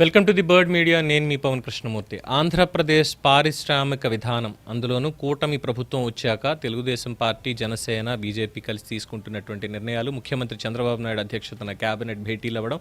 Welcome to the bird media. నేను మీ పవన్ కృష్ణమూర్తి. ఆంధ్రప్రదేశ్ పారిశ్రామిక విధానం అందులోనూ కూటమి ప్రభుత్వం వచ్చాక తెలుగుదేశం పార్టీ జనసేన బీజేపీ కలిసి తీసుకుంటున్నటువంటి నిర్ణయాలు ముఖ్యమంత్రి చంద్రబాబు నాయుడు అధ్యక్షతన కేబినెట్ భేటీలు అవ్వడం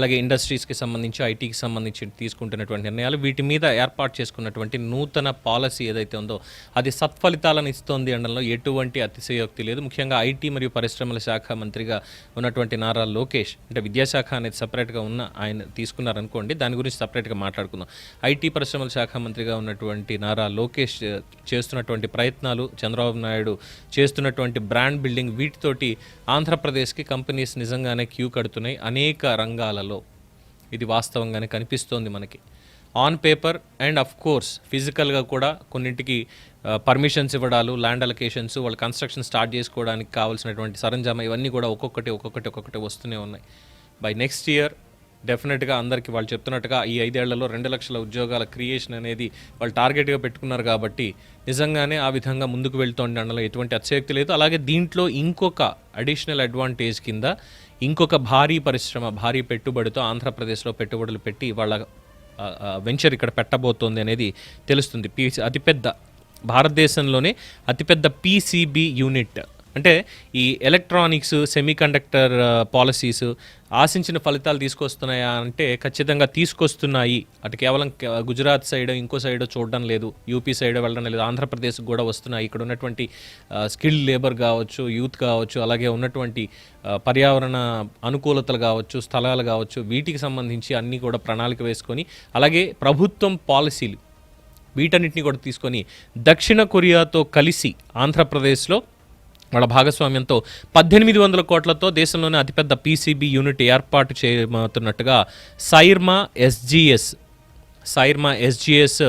అలాగే ఇండస్ట్రీస్కి సంబంధించి ఐటీకి సంబంధించి తీసుకుంటున్నటువంటి నిర్ణయాలు వీటి మీద ఏర్పాటు చేసుకున్నటువంటి నూతన పాలసీ ఏదైతే ఉందో అది సత్ఫలితాలను ఇస్తోంది అనడంలో ఎటువంటి అతిశయోక్తి లేదు. ముఖ్యంగా ఐటీ మరియు పరిశ్రమల శాఖ మంత్రిగా ఉన్నటువంటి నారా లోకేష్ అంటే విద్యాశాఖ అనేది సపరేట్గా ఉన్న ఆయన తీసుకున్నారనుకోండి దాని గురించి సపరేట్గా మాట్లాడుకుందాం. ఐటీ పరిశ్రమల శాఖ మంత్రిగా ఉన్నటువంటి నారా లోకేష్ చేస్తున్నటువంటి ప్రయత్నాలు చంద్రబాబు నాయుడు చేస్తున్నటువంటి బ్రాండ్ బిల్డింగ్ వీటితోటి ఆంధ్రప్రదేశ్కి కంపెనీస్ నిజంగానే క్యూ కడుతున్నాయి. అనేక రంగాలలో ఇది వాస్తవంగానే కనిపిస్తోంది మనకి. On paper and of course ఫిజికల్గా కూడా కొన్నింటికి పర్మిషన్స్ ఇవ్వడాలు ల్యాండ్ అలొకేషన్స్ వాళ్ళ కన్స్ట్రక్షన్ స్టార్ట్ చేసుకోవడానికి కావాల్సినటువంటి సరంజామా ఇవన్నీ కూడా ఒక్కొక్కటి ఒక్కొక్కటి ఒక్కొక్కటి వస్తూనే ఉన్నాయి. బై నెక్స్ట్ ఇయర్ డెఫినెట్గా అందరికీ వాళ్ళు చెప్తున్నట్టుగా ఈ ఐదేళ్ళలో రెండు లక్షల ఉద్యోగాల క్రియేషన్ అనేది వాళ్ళు టార్గెట్గా పెట్టుకున్నారు కాబట్టి నిజంగానే ఆ విధంగా ముందుకు వెళ్తోంది అనలో ఎటువంటి అత్యక్తి లేదు. అలాగే దీంట్లో ఇంకొక అడిషనల్ అడ్వాంటేజ్ కింద ఇంకొక భారీ పరిశ్రమ భారీ పెట్టుబడితో ఆంధ్రప్రదేశ్లో పెట్టుబడులు పెట్టి వాళ్ళ వెంచర్ ఇక్కడ పెట్టబోతోంది అనేది తెలుస్తుంది. పీ అతిపెద్ద భారతదేశంలోనే అతిపెద్ద పీసీబీ యూనిట్. అంటే ఈ ఎలక్ట్రానిక్స్ సెమీ కండక్టర్ పాలసీస్ ఆశించిన ఫలితాలు తీసుకొస్తున్నాయా అంటే ఖచ్చితంగా తీసుకొస్తున్నాయి. అటు కేవలం గుజరాత్ సైడ్ ఇంకో సైడ్ చూడడం లేదు. యూపీ సైడ్ వెళ్ళడం లేదు. ఆంధ్రప్రదేశ్ కూడా వస్తున్నాయి. ఇక్కడ ఉన్నటువంటి uh, స్కిల్ లేబర్ కావచ్చు యూత్ కావచ్చు అలాగే ఉన్నటువంటి uh, పర్యావరణ అనుకూలతలు కావచ్చు స్థలాలు కావచ్చు వీటికి సంబంధించి అన్నీ కూడా ప్రణాళిక వేసుకొని అలాగే ప్రభుత్వం పాలసీలు వీటన్నిటిని కూడా తీసుకొని దక్షిణ కొరియాతో కలిసి ఆంధ్రప్రదేశ్లో వాళ్ళ భాగస్వామ్యంతో పద్దెనిమిది వందల కోట్లతో దేశంలోనే అతిపెద్ద పీసీబీ యూనిట్ ఏర్పాటు చేయబోతున్నట్టుగా సైర్మా ఎస్జిఎస్ సైర్మా ఎస్జిఎస్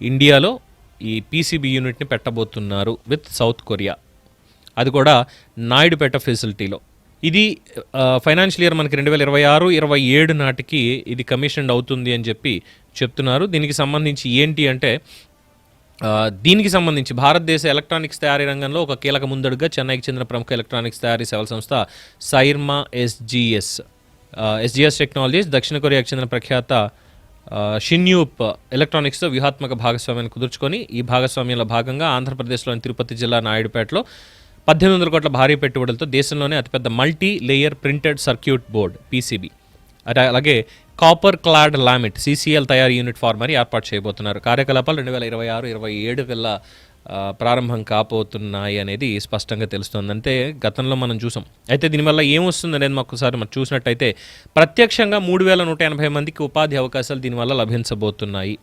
ఇండియాలో ఈ పీసీబీ యూనిట్ని పెట్టబోతున్నారు విత్ సౌత్ కొరియా. అది కూడా నాయుడుపేట ఫెసిలిటీలో. ఇది ఫైనాన్షియల్ ఇయర్ మనకి రెండు వేల ఇరవై ఆరు ఇరవై ఏడు నాటికి ఇది కమిషన్ అవుతుంది అని చెప్పి చెప్తున్నారు. దీనికి సంబంధించి ఏంటి అంటే దీనికి సంబంధించి భారతదేశ ఎలక్ట్రానిక్స్ తయారీ రంగంలో ఒక కీలక ముందడుగా చెన్నైకి చెందిన ప్రముఖ ఎలక్ట్రానిక్స్ తయారీ సేవల సంస్థ సైర్మా ఎస్జిఎస్. ఎస్జిఎస్ టెక్నాలజీస్ దక్షిణ కొరియాకు చెందిన ప్రఖ్యాత షిన్యూప్ ఎలక్ట్రానిక్స్తో వ్యూహాత్మక భాగస్వామ్యాన్ని కుదుర్చుకొని ఈ భాగస్వామ్యంలో భాగంగా ఆంధ్రప్రదేశ్లోని తిరుపతి జిల్లా నాయుడుపేటలో పద్దెనిమిది వందల కోట్ల భారీ పెట్టుబడులతో దేశంలోనే అతిపెద్ద multi layer printed circuit board PCB. అలాగే కాపర్ క్లాడ్ లామిట్ సీసీఎల్ తయారీ యూనిట్ ఫార్మర్ ఏర్పాటు చేయబోతున్నారు. కార్యకలాపాలు రెండు వేల ఇరవై ఆరు ఇరవై ఏడు కల్లా ప్రారంభం కాబోతున్నాయి అనేది స్పష్టంగా తెలుస్తుంది. అంటే గతంలో మనం చూసాం. అయితే దీనివల్ల ఏమొస్తుంది అనేది ఒకసారి మనం చూసినట్టయితే ప్రత్యక్షంగా మూడు వేల నూట ఎనభై మందికి ఉపాధి అవకాశాలు దీనివల్ల లభించబోతున్నాయి.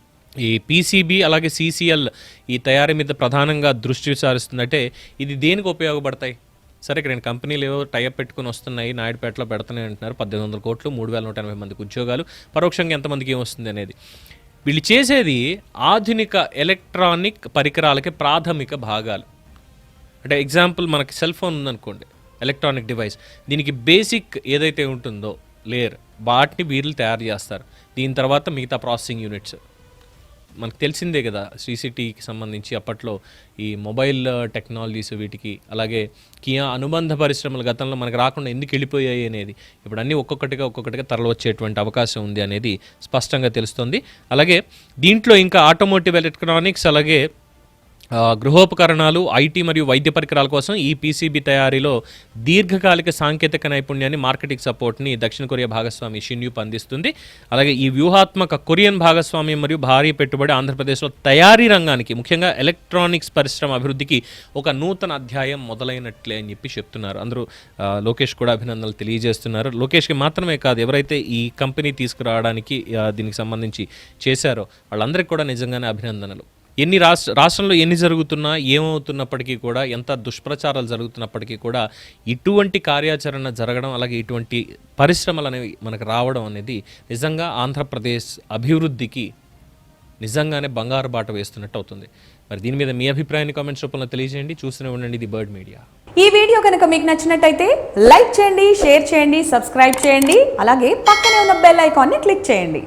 ఈ పీసీబీ అలాగే సీసీఎల్ ఈ తయారీ మీద ప్రధానంగా దృష్టి సారిస్తుందంటే ఇది దేనికి ఉపయోగపడతాయి? సరే ఇక్కడ నేను కంపెనీలు ఏవో టైప్ పెట్టుకుని వస్తున్నాయి నాయుడుపేటలో పెడుతున్నాయి అంటున్నారు. పద్దెనిమిది వందల కోట్లు మూడు వేల నూట ఎనభై మందికి ఉద్యోగాలు. పరోక్షంగా ఎంతమందికి ఏమొస్తుంది అనేది. వీళ్ళు చేసేది ఆధునిక ఎలక్ట్రానిక్ పరికరాలకి ప్రాథమిక భాగాలు. అంటే ఎగ్జాంపుల్ మనకి సెల్ ఫోన్ ఉందనుకోండి ఎలక్ట్రానిక్ డివైస్ దీనికి బేసిక్ ఏదైతే ఉంటుందో లేయర్ వాటిని వీళ్ళు తయారు చేస్తారు. దీని తర్వాత మిగతా ప్రాసెసింగ్ యూనిట్స్ మనకు తెలిసిందే కదా సీసీటీకి సంబంధించి అప్పట్లో ఈ మొబైల్ టెక్నాలజీస్ వీటికి అలాగే కియా అనుబంధ పరిశ్రమలు గతంలో మనకు రాకుండా ఎందుకు వెళ్ళిపోయాయి అనేది ఇప్పుడు అన్నీ ఒక్కొక్కటిగా ఒక్కొక్కటిగా తరలి వచ్చేటువంటి అవకాశం ఉంది అనేది స్పష్టంగా తెలుస్తుంది. అలాగే దీంట్లో ఇంకా ఆటోమోటివ్ ఎలక్ట్రానిక్స్ అలాగే గృహోపకరణాలు ఐటీ మరియు వైద్య పరికరాల కోసం ఈ పీసీబీ తయారీలో దీర్ఘకాలిక సాంకేతిక నైపుణ్యాన్ని మార్కెటింగ్ సపోర్ట్ని దక్షిణ కొరియా భాగస్వామి షిన్యూప్ అందిస్తుంది అలాగే ఈ వ్యూహాత్మక కొరియన్ భాగస్వామ్యం మరియు భారీ పెట్టుబడి ఆంధ్రప్రదేశ్లో తయారీ రంగానికి ముఖ్యంగా ఎలక్ట్రానిక్స్ పరిశ్రమ అభివృద్ధికి ఒక నూతన అధ్యాయం మొదలైనట్లే అని చెప్పి చెప్తున్నారు. అందరూ లోకేష్ కూడా అభినందనలు తెలియజేస్తున్నారు. లోకేష్కి మాత్రమే కాదు ఎవరైతే ఈ కంపెనీ తీసుకురావడానికి దీనికి సంబంధించి చేశారో వాళ్ళందరికీ కూడా నిజంగానే అభినందనలు. ఎన్ని రాష్ట్ర రాష్ట్రంలో ఎన్ని జరుగుతున్నా ఏమవుతున్నప్పటికీ కూడా ఎంత దుష్ప్రచారాలు జరుగుతున్నప్పటికీ కూడా ఇటువంటి కార్యాచరణ జరగడం అలాగే ఇటువంటి పరిశ్రమలు అనేవి మనకు రావడం అనేది నిజంగా ఆంధ్రప్రదేశ్ అభివృద్ధికి నిజంగానే బంగారు బాట వేస్తున్నట్టు అవుతుంది. మరి దీని మీద మీ అభిప్రాయాన్ని కామెంట్స్ రూపంలో తెలియజేయండి. చూస్తూనే ఉండండి ఇది బర్డ్ మీడియా. ఈ వీడియో కనుక మీకు నచ్చినట్టయితే లైక్ చేయండి షేర్ చేయండి సబ్స్క్రైబ్ చేయండి అలాగే పక్కనే ఉన్న బెల్ ఐకాన్ని క్లిక్ చేయండి.